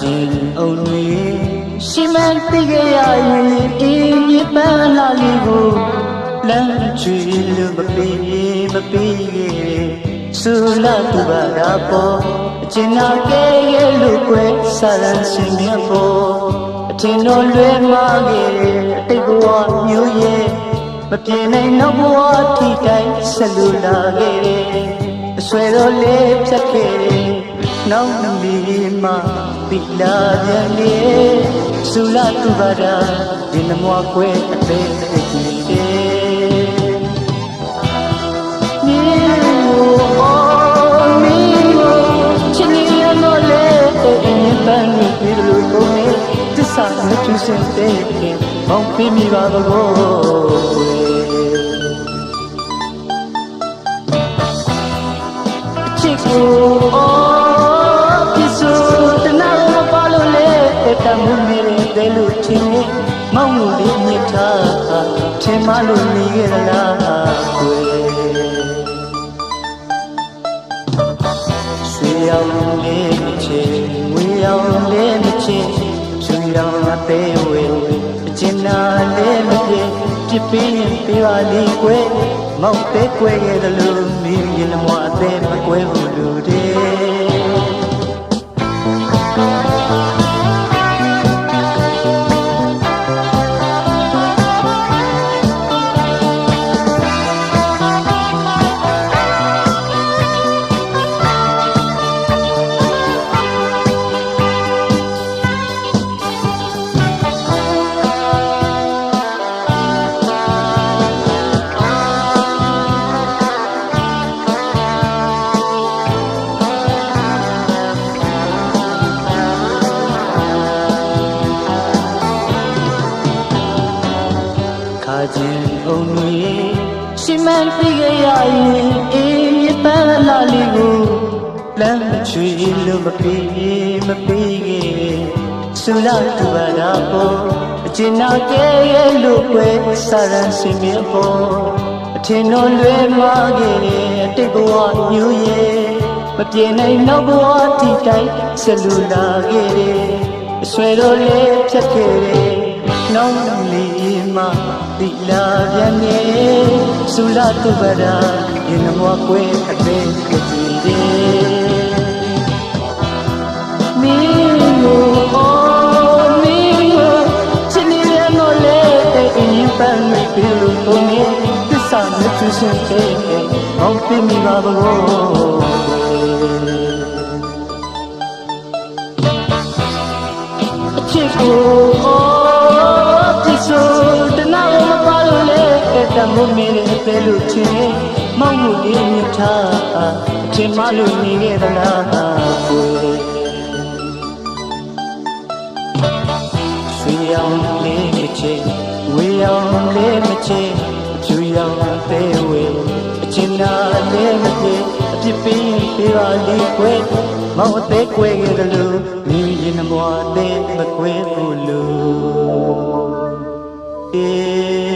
ခြင်းအောင်တွေရှိမှန်သိကြရရင်အေးမြပန်းလာလီကိုလမ်းချွေလို့မပေးမပေးရဲ့ဆူလာသူပါတာပေါ်အကျဉ်းနာကဲရဲ့လို့ကွယ်ဆရန်စင်မြတ်ပေါ်အထင်တော်လွဲမာခဲ့အတိတ်ဘဝမျိုးရဲ့မပြေနိုင်တော့ဘဝထိတိုင်းဆက်လူလာခဲ့တဲ့အဆွဲတော်လေးဖြတ်ခဲ့တဲ့နောက်မီမ ပိလာပြန်လေဆူလာသူပါတာဒီနမွားကွယ်အသေးသေးကြီးတဲ့ sa me tu sente que bon pe mi va go chico ni mau mu li mi tha chin ma lu ni ge la kwe ရွှေရောင်လေးမချေငွေရောင်လေးမချေချွေရောင်အသေးဝေအကျဉ်းနာလေးမပြေပြစ်ပြီးရင်ပြပါလိကွယ်မောက်သေးကွယ်ခဲ့တယ်လို့မိရင်လမအသေးမကွယ်ဘူးလူတဲ့ခါ ခြင်းအောင်တွေရှိမှန်သိကြရရင်အေးမြပန်းလာလီကိုလမ်းချွေလို့မပေးမပေးခဲ့ဆူလာတူပါတာပေါ်အကျဉ်းနာကဲရဲ့လို့ကွယ်စာရန်စင်မြေပေါ်အထင်တော်လွဲမာခဲ့တဲ့အတိတ်ဘဝမျိုးရဲ့မပြေနိုင်တော့ဘဝထိတိုင်းဆက်လူလာခဲ့တဲ့အဆွဲတော်လေးဖြတ်ခဲ့တဲ့နောင်လေးမ တိလာပြန်နေဆူလာတူပဒါရင်နမောကွယ်အသေးကြည့်တယ်မင်းကိုအော်မင်းကိုချစ်နေရတော့လေအင်းပန်းမပြလို့ကိုနေသစ္စာမချစင်တဲ့ဟောင်းပြမိပါဘော မမင်းရဲ့ပဲလို့ချင်းမောင်မှုလေးမြထားအချင်းမလို့နေခဲ့သလားကိုဆွေရောင်လေးမချေဝေရောင်လေးမချေချူရောင်သေးဝေအချင်းနာလေးမပြေအပြစ်ပေးပေးပါလိကွယ်မောင်အသေးကွယ်ခဲ့တယ်လို့မိရင်မွားသေးမကွယ်ဘူးလို့ Yeah.